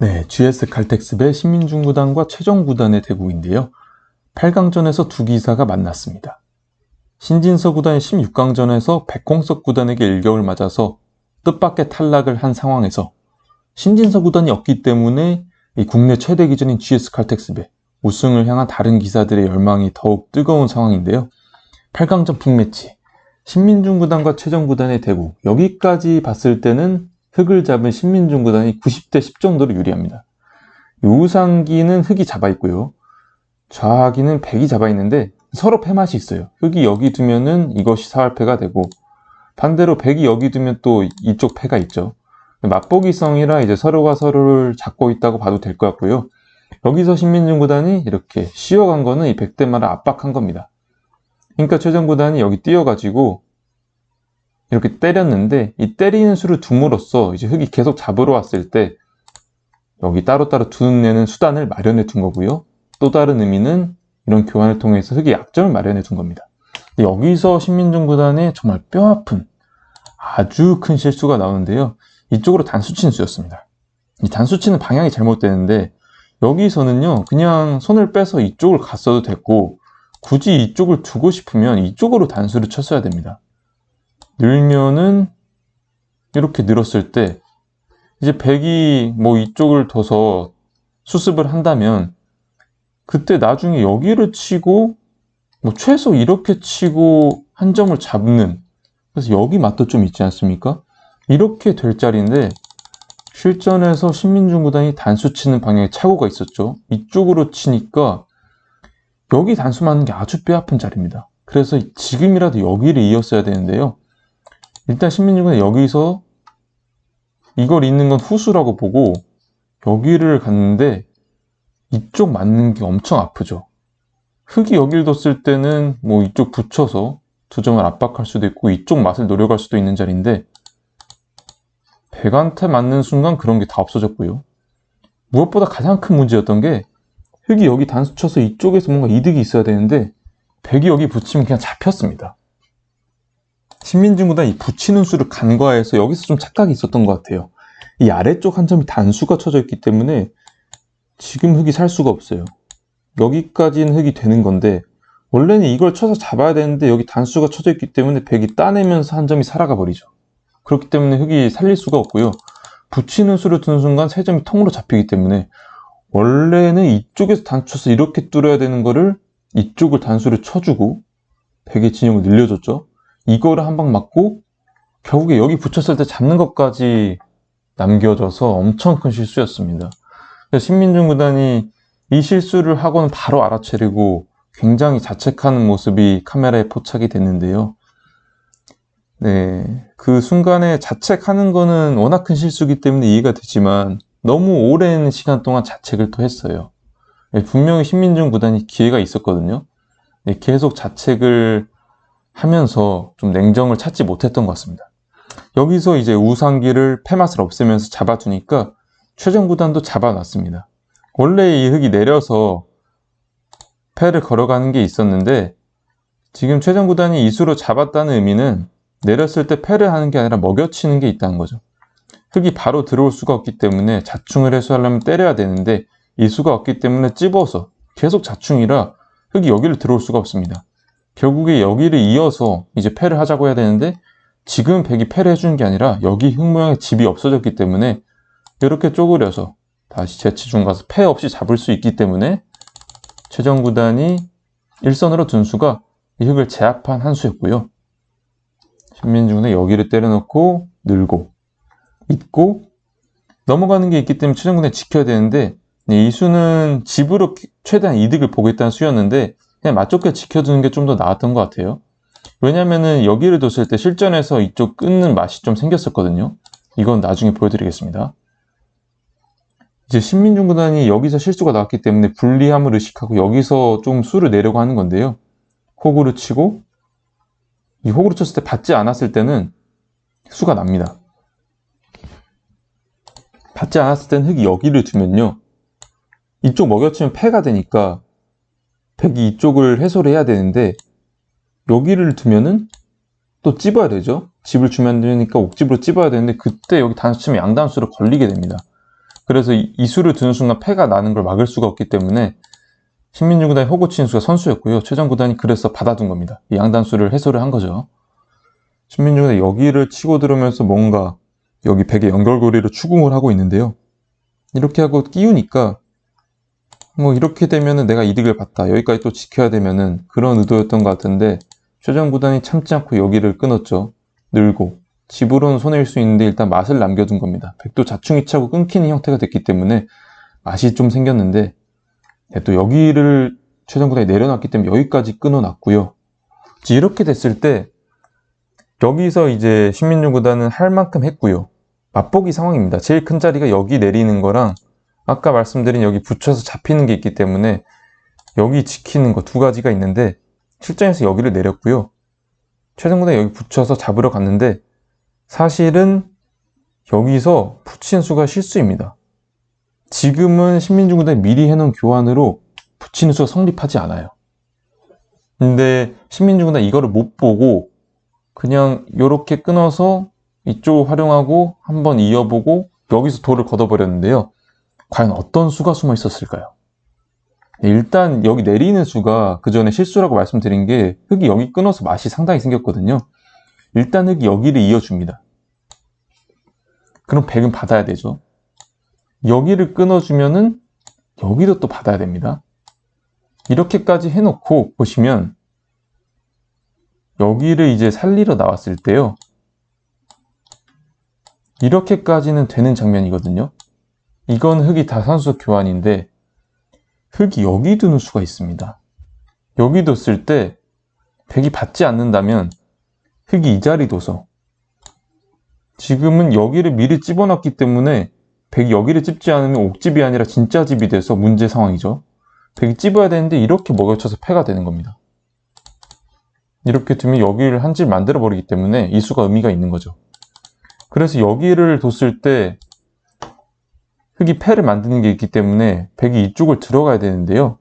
네, GS 칼텍스배 신민중 구단과 최정 구단의 대구인데요. 8강전에서 두 기사가 만났습니다. 신진서 구단이 16강전에서 백홍석 구단에게 일격을 맞아서 뜻밖의 탈락을 한 상황에서 신진서 구단이 없기 때문에 이 국내 최대 기전인 GS 칼텍스배 우승을 향한 다른 기사들의 열망이 더욱 뜨거운 상황인데요. 8강전 북매치 신민중 구단과 최정 구단의 대구 여기까지 봤을 때는 흙을 잡은 신민중 구단이 90대 10 정도로 유리합니다. 우상기는 흙이 잡아 있고요. 좌하기는 백이 잡아 있는데 서로 패맛이 있어요. 흙이 여기 두면은 이것이 사활패가 되고 반대로 백이 여기 두면 또 이쪽 패가 있죠. 맛보기성이라 이제 서로가 서로를 잡고 있다고 봐도 될 것 같고요. 여기서 신민중 구단이 이렇게 쉬어간 거는 이 백대마를 압박한 겁니다. 그러니까 최정 구단이 여기 뛰어가지고 이렇게 때렸는데 이 때리는 수를 둠으로써 이제 흙이 계속 잡으러 왔을 때 여기 따로따로 두내는 수단을 마련해 둔 거고요. 또 다른 의미는 이런 교환을 통해서 흙이 약점을 마련해 둔 겁니다. 여기서 신민중 구단의 정말 뼈아픈 아주 큰 실수가 나오는데요. 이쪽으로 단수치는 수였습니다. 이 단수치는 방향이 잘못되는데 여기서는요 그냥 손을 빼서 이쪽을 갔어도 됐고 굳이 이쪽을 두고 싶으면 이쪽으로 단수를 쳤어야 됩니다. 늘면은 이렇게 늘었을 때 이제 백이 뭐 이쪽을 둬서 수습을 한다면 그때 나중에 여기를 치고 뭐 최소 이렇게 치고 한 점을 잡는 그래서 여기 맛도 좀 있지 않습니까? 이렇게 될 자리인데 실전에서 신민중 구단이 단수 치는 방향에 착오가 있었죠. 이쪽으로 치니까 여기 단수 맞는 게 아주 뼈아픈 자리입니다. 그래서 지금이라도 여기를 이었어야 되는데요. 일단 신민중구는 여기서 이걸 잇는 건 후수라고 보고 여기를 갔는데 이쪽 맞는 게 엄청 아프죠. 흙이 여기를 뒀을 때는 뭐 이쪽 붙여서 두 점을 압박할 수도 있고 이쪽 맛을 노려갈 수도 있는 자리인데 백한테 맞는 순간 그런 게 다 없어졌고요. 무엇보다 가장 큰 문제였던 게 흙이 여기 단수 쳐서 이쪽에서 뭔가 이득이 있어야 되는데 백이 여기 붙이면 그냥 잡혔습니다. 신민중보다 이 붙이는 수를 간과해서 여기서 좀 착각이 있었던 것 같아요. 이 아래쪽 한 점이 단수가 쳐져 있기 때문에 지금 흙이 살 수가 없어요. 여기까지는 흙이 되는 건데 원래는 이걸 쳐서 잡아야 되는데 여기 단수가 쳐져 있기 때문에 백이 따내면서 한 점이 살아가 버리죠. 그렇기 때문에 흙이 살릴 수가 없고요. 붙이는 수를 두는 순간 세 점이 통으로 잡히기 때문에 원래는 이쪽에서 단쳐서 이렇게 뚫어야 되는 거를 이쪽을 단수를 쳐주고 백의 진영을 늘려줬죠. 이거를 한 방 맞고 결국에 여기 붙였을 때 잡는 것까지 남겨져서 엄청 큰 실수였습니다. 신민중 구단이 이 실수를 하고는 바로 알아채리고 굉장히 자책하는 모습이 카메라에 포착이 됐는데요. 네. 그 순간에 자책하는 거는 워낙 큰 실수기 때문에 이해가 되지만 너무 오랜 시간 동안 자책을 또 했어요. 네, 분명히 신민중 구단이 기회가 있었거든요. 네, 계속 자책을 하면서 좀 냉정을 찾지 못했던 것 같습니다. 여기서 이제 우상기를 폐맛을 없애면서 잡아두니까 최정 구단도 잡아놨습니다. 원래 이 흙이 내려서 패를 걸어가는 게 있었는데 지금 최정 구단이 이수로 잡았다는 의미는 내렸을 때 패를 하는 게 아니라 먹여치는 게 있다는 거죠. 흙이 바로 들어올 수가 없기 때문에 자충을 해소하려면 때려야 되는데 이수가 없기 때문에 찝어서 계속 자충이라 흙이 여기를 들어올 수가 없습니다. 결국에 여기를 이어서 이제 패를 하자고 해야 되는데 지금 백이 패를 해주는 게 아니라 여기 흙 모양의 집이 없어졌기 때문에 이렇게 쪼그려서 다시 재치중 가서 패 없이 잡을 수 있기 때문에 최정 구단이 일선으로 둔 수가 이 흙을 제압한 한 수였고요. 신민중은 여기를 때려놓고 늘고 있고 넘어가는 게 있기 때문에 최정군에 지켜야 되는데 이 수는 집으로 최대한 이득을 보겠다는 수였는데 그냥 맞좁게 지켜두는 게 좀 더 나았던 것 같아요. 왜냐면은 여기를 뒀을 때 실전에서 이쪽 끊는 맛이 좀 생겼었거든요. 이건 나중에 보여드리겠습니다. 이제 신민중 구단이 여기서 실수가 나왔기 때문에 불리함을 의식하고 여기서 좀 수를 내려고 하는 건데요. 호구를 치고 이 호구를 쳤을 때 받지 않았을 때는 수가 납니다. 받지 않았을 때는 흙이 여기를 두면요. 이쪽 먹여치면 패가 되니까 백이 이쪽을 해소를 해야 되는데 여기를 두면은 또 찝어야 되죠. 집을 주면 되니까 옥집으로 찝어야 되는데 그때 여기 단수 치면 양단수로 걸리게 됩니다. 그래서 이, 이 수를 드는 순간 패가 나는 걸 막을 수가 없기 때문에 신민중구단이 호구 치는 수가 선수였고요. 최정구단이 그래서 받아둔 겁니다. 이 양단수를 해소를 한 거죠. 신민중구단이 여기를 치고 들어오면서 뭔가 여기 백의 연결고리를 추궁을 하고 있는데요. 이렇게 하고 끼우니까 뭐 이렇게 되면은 내가 이득을 봤다. 여기까지 또 지켜야 되면은 그런 의도였던 것 같은데 최정구단이 참지 않고 여기를 끊었죠. 늘고 집으로는 손해일 수 있는데 일단 맛을 남겨둔 겁니다. 백도 자충이차고 끊기는 형태가 됐기 때문에 맛이 좀 생겼는데 네, 또 여기를 최정구단이 내려놨기 때문에 여기까지 끊어놨고요. 이렇게 됐을 때 여기서 이제 신민중구단은 할 만큼 했고요. 맛보기 상황입니다. 제일 큰 자리가 여기 내리는 거랑 아까 말씀드린 여기 붙여서 잡히는 게 있기 때문에 여기 지키는 거 두 가지가 있는데 실전에서 여기를 내렸고요. 최정구단이 여기 붙여서 잡으러 갔는데 사실은 여기서 붙인 수가 실수입니다. 지금은 신민중 구단이 미리 해놓은 교환으로 붙이는 수가 성립하지 않아요. 근데 신민중 구단 이거를 못 보고 그냥 이렇게 끊어서 이쪽 활용하고 한번 이어보고 여기서 돌을 걷어버렸는데요. 과연 어떤 수가 숨어 있었을까요? 일단 여기 내리는 수가 그 전에 실수라고 말씀드린 게 흙이 여기 끊어서 맛이 상당히 생겼거든요. 일단 흙이 여기를 이어줍니다. 그럼 백은 받아야 되죠. 여기를 끊어주면은 여기도 또 받아야 됩니다. 이렇게까지 해놓고 보시면 여기를 이제 살리러 나왔을 때요. 이렇게까지는 되는 장면이거든요. 이건 흙이 다산수 교환인데 흙이 여기 두는 수가 있습니다. 여기 뒀을 때 백이 받지 않는다면 흙이 이 자리 둬서 지금은 여기를 미리 집어놨기 때문에 백이 여기를 찝지 않으면 옥집이 아니라 진짜 집이 돼서 문제 상황이죠. 백이 찝어야 되는데 이렇게 먹여쳐서 패가 되는 겁니다. 이렇게 두면 여기를 한 집 만들어 버리기 때문에 이 수가 의미가 있는 거죠. 그래서 여기를 뒀을 때 흙이 패를 만드는 게 있기 때문에 백이 이쪽을 들어가야 되는데요.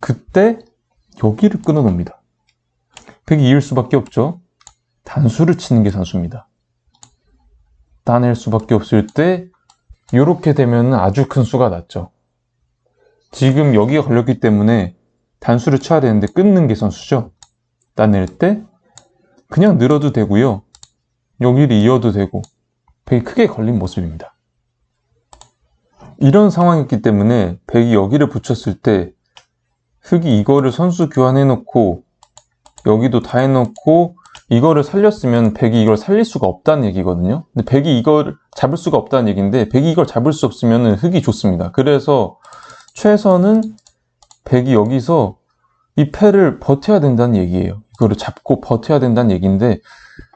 그때 여기를 끊어 놓습니다. 백이 이을 수밖에 없죠. 단수를 치는 게 단수입니다. 따낼 수밖에 없을 때 이렇게 되면 아주 큰 수가 났죠. 지금 여기가 걸렸기 때문에 단수를 쳐야 되는데 끊는 게 선수죠. 따낼 때 그냥 늘어도 되고요. 여기를 이어도 되고 백이 크게 걸린 모습입니다. 이런 상황이었기 때문에 백이 여기를 붙였을 때 흙이 이거를 선수 교환해 놓고 여기도 다 해놓고 이거를 살렸으면 백이 이걸 살릴 수가 없다는 얘기거든요. 근데 백이 이걸 잡을 수가 없다는 얘기인데 백이 이걸 잡을 수 없으면 흙이 좋습니다. 그래서 최선은 백이 여기서 이 패를 버텨야 된다는 얘기예요. 이거를 잡고 버텨야 된다는 얘기인데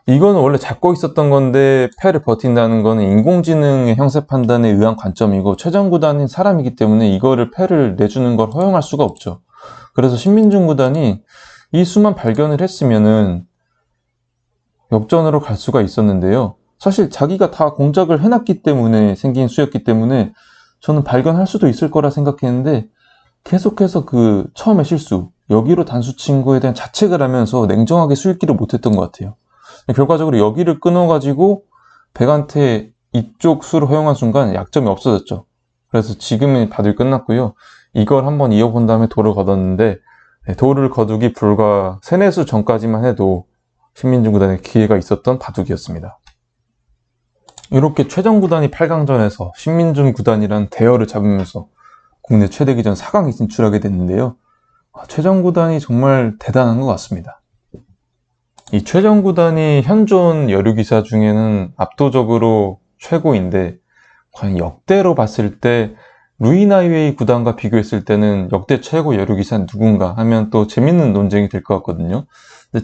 이거는 원래 잡고 있었던 건데 패를 버틴다는 거는 인공지능의 형세 판단에 의한 관점이고 최전 구단인 사람이기 때문에 이거를 패를 내주는 걸 허용할 수가 없죠. 그래서 신민중 구단이 이 수만 발견을 했으면은 역전으로 갈 수가 있었는데요. 사실 자기가 다 공작을 해놨기 때문에 생긴 수였기 때문에 저는 발견할 수도 있을 거라 생각했는데 계속해서 그 처음에 실수 여기로 단수 친 거에 대한 자책을 하면서 냉정하게 수익기를 못했던 것 같아요. 결과적으로 여기를 끊어가지고 백한테 이쪽 수를 허용한 순간 약점이 없어졌죠. 그래서 지금은 바둑이 끝났고요. 이걸 한번 이어본 다음에 돌을 걷었는데 네, 돌을 거두기 불과 세네수 전까지만 해도 신민중 구단에 기회가 있었던 바둑이었습니다. 이렇게 최정 구단이 8강전에서 신민중구단이란 대열을 잡으면서 국내 최대 기전 4강에 진출하게 됐는데요. 아, 최정 구단이 정말 대단한 것 같습니다. 이 최정 구단이 현존 여류기사 중에는 압도적으로 최고인데 과연 역대로 봤을 때 루이나이웨이 구단과 비교했을 때는 역대 최고 여류기사는 누군가 하면 또 재밌는 논쟁이 될 것 같거든요.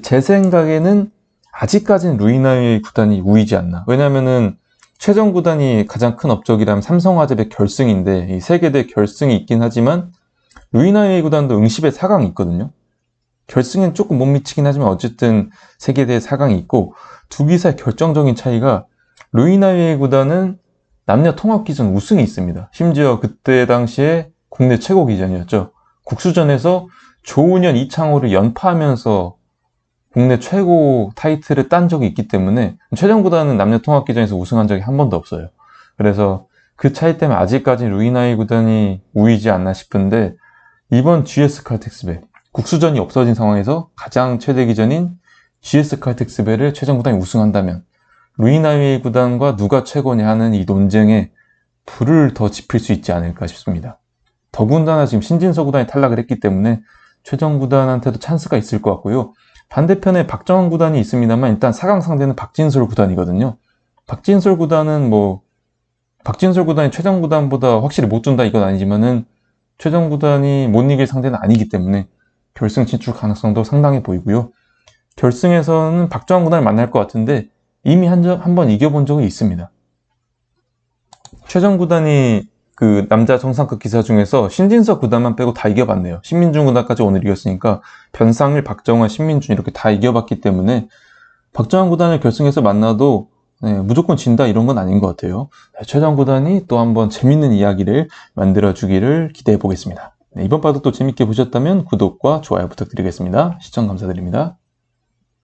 제 생각에는 아직까지는 루이나이웨이 구단이 우위지 않나. 왜냐면은 최정 구단이 가장 큰 업적이라면 삼성화재의 결승인데 이 세계대 결승이 있긴 하지만 루이나이웨이 구단도 응시배 4강이 있거든요. 결승엔 조금 못 미치긴 하지만 어쨌든 세계대 4강이 있고 두 기사의 결정적인 차이가 루이나이웨이 구단은 남녀 통합 기전 우승이 있습니다. 심지어 그때 당시에 국내 최고 기전이었죠. 국수전에서 조은현, 이창호를 연파하면서 국내 최고 타이틀을 딴 적이 있기 때문에 최정보다는 남녀 통합 기전에서 우승한 적이 한 번도 없어요. 그래서 그 차이 때문에 아직까지 루이나이 구단이 우위지 않나 싶은데 이번 GS 칼텍스배 국수전이 없어진 상황에서 가장 최대 기전인 GS 칼텍스배를 최정 구단이 우승한다면 루이나이 구단과 누가 최고냐 하는 이 논쟁에 불을 더 지필 수 있지 않을까 싶습니다. 더군다나 지금 신진서 구단이 탈락을 했기 때문에 최정 구단한테도 찬스가 있을 것 같고요. 반대편에 박정환 구단이 있습니다만 일단 4강 상대는 박진솔 구단이거든요. 박진솔 구단은 뭐 박진솔 구단이 최정 구단보다 확실히 못 준다 이건 아니지만은 최정 구단이 못 이길 상대는 아니기 때문에 결승 진출 가능성도 상당해 보이고요. 결승에서는 박정환 구단을 만날 것 같은데 이미 한 번 이겨본 적이 있습니다. 최정 구단이 그 남자 정상급 기사 중에서 신진서 구단만 빼고 다 이겨봤네요. 신민준 구단까지 오늘 이겼으니까 변상일, 박정환, 신민준 이렇게 다 이겨봤기 때문에 박정환 구단을 결승에서 만나도 네, 무조건 진다 이런 건 아닌 것 같아요. 네, 최정 구단이 또 한번 재밌는 이야기를 만들어 주기를 기대해 보겠습니다. 네, 이번 또 재밌게 보셨다면 구독과 좋아요 부탁드리겠습니다. 시청 감사드립니다.